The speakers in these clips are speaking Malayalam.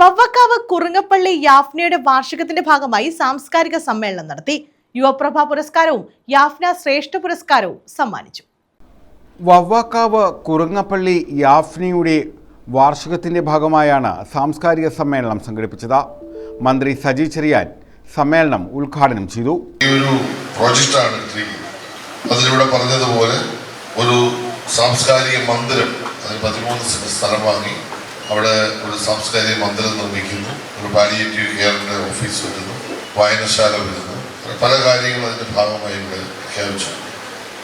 വവ്വക്കാവ് കുറുങ്ങപ്പള്ളി യാഫ്നയുടെ വാർഷികത്തിന്റെ ഭാഗമായി സാംസ്കാരിക സമ്മേളനം നടത്തി. യുവപ്രഭ പുരസ്കാരവും യാഫ്ന ശ്രേഷ്ഠ പുരസ്കാരവും സമ്മാനിച്ചു. വവ്വാക്കാവ് കുറുങ്ങപ്പള്ളി യാഫ്നയുടെ വാർഷികത്തിന്റെ ഭാഗമായാണ് സാംസ്കാരിക സമ്മേളനം സംഘടിപ്പിച്ചത്. മന്ത്രി സജി ചെറിയാൻ സമ്മേളനം ഉദ്ഘാടനം ചെയ്തു. ഈ ഒരു പ്രോജക്റ്റാണ് അതിലൂടെ പറഞ്ഞതുപോലെ ഒരു സാംസ്കാരിക മന്ദിരം അതിന് പതിമൂന്ന് സെന്റ് സ്ഥലം വാങ്ങി അവിടെ ഒരു സാംസ്കാരിക മന്ദിരം നിർമ്മിക്കുന്നു. ഒരു പാലിയേറ്റീവ് കെയറിന്റെ ഓഫീസ് വരുന്നു. വായനശാല വരുന്നു. പല കാര്യങ്ങളും അതിന്റെ ഭാഗമായി ഇവിടെ പ്രഖ്യാപിച്ചു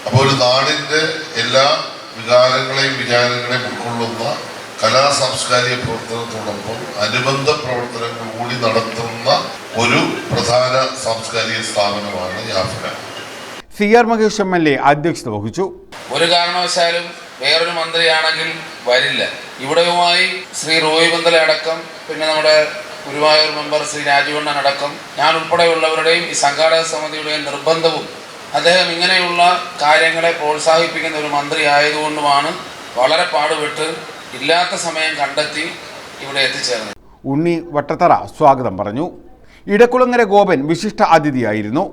അപ്പോൾ ഒരു നാടിന്റെ എല്ലാ വികാരങ്ങളെയും വിചാരങ്ങളെയും ഉൾക്കൊള്ളുന്ന കലാ സാംസ്കാരിക പ്രവർത്തനത്തോടൊപ്പം അനുബന്ധ പ്രവർത്തനങ്ങൾ കൂടി നടത്തുന്ന ഒരു പ്രധാന സാംസ്കാരിക സ്ഥാപനമാണ് Yafna C R Mahesh M L A അധ്യക്ഷത വഹിച്ചു. ഒരു കാരണവശാലും വേറൊരു മന്ത്രിയാണെങ്കിൽ വരില്ല. ഇവിടെയുമായി ശ്രീ റോയ് ബന്ദല അടക്കം പിന്നെ നമ്മുടെ ഗുരുവായൂർ മെമ്പർ ശ്രീ രാജീവണ്ണൻ അടക്കം ഞാൻ ഉൾപ്പെടെയുള്ളവരുടെയും ഈ സംഘാടക സമിതിയുടെയും നിർബന്ധവും അദ്ദേഹം ഇങ്ങനെയുള്ള കാര്യങ്ങളെ പ്രോത്സാഹിപ്പിക്കുന്ന ഒരു മന്ത്രി ആയതുകൊണ്ടുമാണ് വളരെ പാടുപെട്ട് ഇല്ലാത്ത സമയം കണ്ടെത്തി ഇവിടെ എത്തിച്ചേർന്നത്. ഉണ്ണി വട്ടത്തറ സ്വാഗതം പറഞ്ഞു. ഇടക്കുളങ്ങര ഗോപൻ വിശിഷ്ട അതിഥിയായിരുന്നു.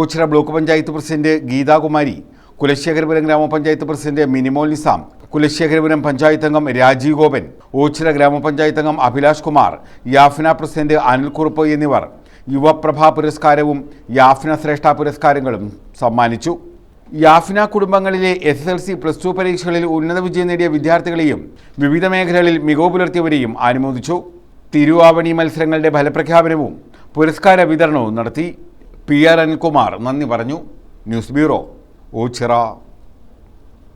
ഊച്ചിറ ബ്ലോക്ക് പഞ്ചായത്ത് പ്രസിഡന്റ് ഗീതാകുമാരി കുലശേഖരപുരം ഗ്രാമപഞ്ചായത്ത് പ്രസിഡന്റ് മിനിമോൽ നിസാം കുലശേഖരപുരം പഞ്ചായത്ത് അംഗം രാജീവ് ഗോപൻ ഓച്ചിറ ഗ്രാമപഞ്ചായത്ത് അംഗം അഭിലാഷ് കുമാർ യാഫ്ന പ്രസിഡന്റ് അനിൽ കുറുപ്പ് എന്നിവർ യുവപ്രഭ പുരസ്കാരവും യാഫ്ന ശ്രേഷ്ഠ പുരസ്കാരങ്ങളും സമ്മാനിച്ചു. യാഫ്ന കുടുംബങ്ങളിലെ S S L C plus two പരീക്ഷകളിൽ ഉന്നത വിജയം നേടിയ വിദ്യാർത്ഥികളെയും വിവിധ മേഖലകളിൽ മികവ് പുലർത്തിയവരെയും അനുമോദിച്ചു. തിരുവാവണി മത്സരങ്ങളുടെ ഫലപ്രഖ്യാപനവും പുരസ്കാര വിതരണവും നടത്തി. പി ആർ അനിൽകുമാർ നന്ദി പറഞ്ഞു. News bureau Ochira.